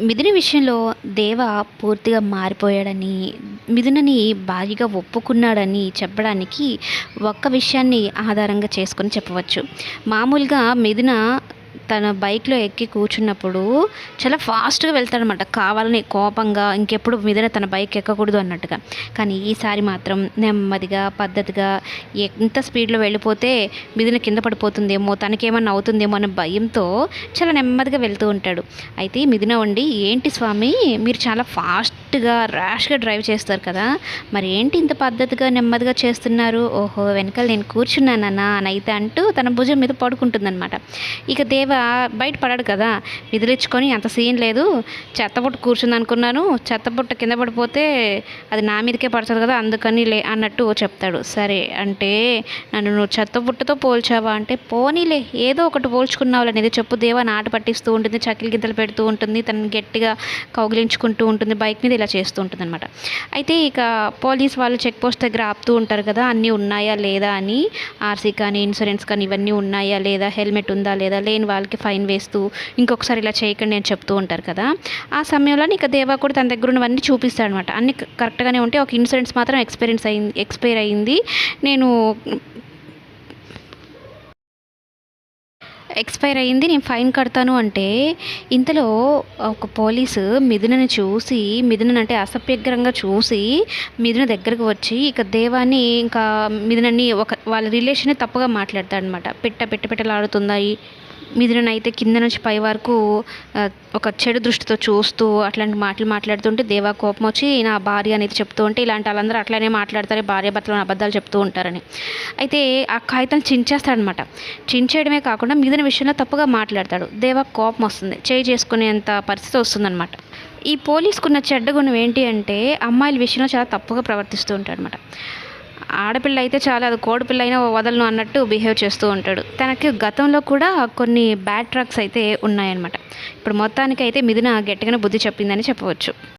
మిథున విషయంలో దేవ పూర్తిగా మారిపోయాడని మిథునని భారీగా ఒప్పుకున్నాడని చెప్పడానికి ఒక్క విషయాన్ని ఆధారంగా చేసుకొని చెప్పవచ్చు. మామూలుగా మిథున తన బైక్లో ఎక్కి కూర్చున్నప్పుడు చాలా ఫాస్ట్గా వెళ్తాడనమాట కావాలని కోపంగా ఇంకెప్పుడు మీదనే తన బైక్ ఎక్కకూడదు అన్నట్టుగా. కానీ ఈసారి మాత్రం నెమ్మదిగా పద్ధతిగా ఎంత స్పీడ్లో వెళ్ళిపోతే మీదన కింద పడిపోతుందేమో తనకేమన్నా అవుతుందేమో అనే భయంతో చాలా నెమ్మదిగా వెళ్తూ ఉంటాడు. అయితే మిథున ఉండి ఏంటి స్వామి మీరు చాలా ఫాస్ట్ ఫాస్ట్గా ర్యాష్గా డ్రైవ్ చేస్తారు కదా? మరి ఏంటి ఇంత పద్ధతిగా నెమ్మదిగా చేస్తున్నారు? ఓహో వెనకాల నేను కూర్చున్నానన్నా అని అయితే అంటూ తన భుజం మీద పడుకుంటుందన్నమాట. ఇక దేవ బయట పడాడు కదా? విదిలించుకొని అంత సీన్ లేదు. చెత్తబుట్ట కూర్చుంది అనుకున్నాను. చెత్తబుట్ట కింద పడిపోతే అది నా మీదకే పడుతుంది కదా? అందుకని లే అన్నట్టు చెప్తాడు. సరే అంటే నన్ను నువ్వు చెత్తబుట్టతో పోల్చావా అంటే పోనీలే ఏదో ఒకటి పోల్చుకున్నావు అనేది చెప్పు దేవా నాట పట్టిస్తూ ఉంటుంది చకిలి గింతలు పెడుతూ ఉంటుంది తనని గట్టిగా కౌగిలించుకుంటూ ఉంటుంది బైక్ మీద ఇలా చేస్తూ ఉంటుంది అనమాట అయితే ఇక పోలీస్ వాళ్ళు చెక్ పోస్ట్ దగ్గర ఆపుతూ ఉంటారు కదా అన్నీ ఉన్నాయా లేదా అని? ఆర్సీ కానీ ఇన్సూరెన్స్ కానీ ఇవన్నీ ఉన్నాయా లేదా? హెల్మెట్ ఉందా లేదా? లేని వాళ్ళకి ఫైన్ వేస్తూ ఇంకొకసారి ఇలా చేయకండి అని చెప్తూ ఉంటారు కదా. ఆ సమయంలో ఇక దేవా కూడా తన దగ్గర ఉన్నవన్నీ చూపిస్తాడు అనమాట అన్ని కరెక్ట్గానే ఉంటే ఒక ఇన్సూరెన్స్ మాత్రం ఎక్స్పీరియన్స్ అయింది ఎక్స్పైర్ అయింది. నేను ఎక్స్పైర్ అయ్యింది నేను ఫైన్ కడతాను అంటే ఇంతలో ఒక పోలీసు మిథునని చూసి మిథునని అంటే అసభ్యకరంగా చూసి మిథున దగ్గరకు వచ్చి ఇక దేవాన్ని ఇంకా మిథునని ఒక వాళ్ళ రిలేషన్ తప్పుగా మాట్లాడతాడు అనమాట పెట్ట పెట్ట పెట్టలాడుతుందాయి మిథునని కింద నుంచి పై వరకు ఒక చెడు దృష్టితో చూస్తూ అట్లాంటి మాటలు మాట్లాడుతుంటే దేవా కోపం వచ్చి నా భార్య అనేది చెప్తూ ఉంటే ఇలాంటి వాళ్ళందరూ అట్లానే మాట్లాడతారు భార్య భర్తలు అబద్ధాలు చెప్తూ ఉంటారని. అయితే ఆ కాగితాలు చించేస్తాడనమాట చించేయడమే కాకుండా మిగిలిన విషయంలో తప్పుగా మాట్లాడతాడు. దేవా కోపం వస్తుంది. చేయి చేసుకునేంత పరిస్థితి వస్తుందన్నమాట. ఈ పోలీసుకున్న చెడ్డ గుణం ఏంటి అంటే అమ్మాయిల విషయంలో చాలా తప్పుగా ప్రవర్తిస్తూ ఉంటాడు అనమాట ఆడపిల్ల అయితే చాలా అది కోడిపిల్ల అయినా వదలను అన్నట్టు బిహేవ్ చేస్తూ ఉంటాడు. తనకి గతంలో కూడా కొన్ని బ్యాడ్ ట్రక్స్ అయితే ఉన్నాయన్నమాట. ఇప్పుడు మొత్తానికి అయితే మిథున గట్టిగానే బుద్ధి చెప్పిందని చెప్పవచ్చు.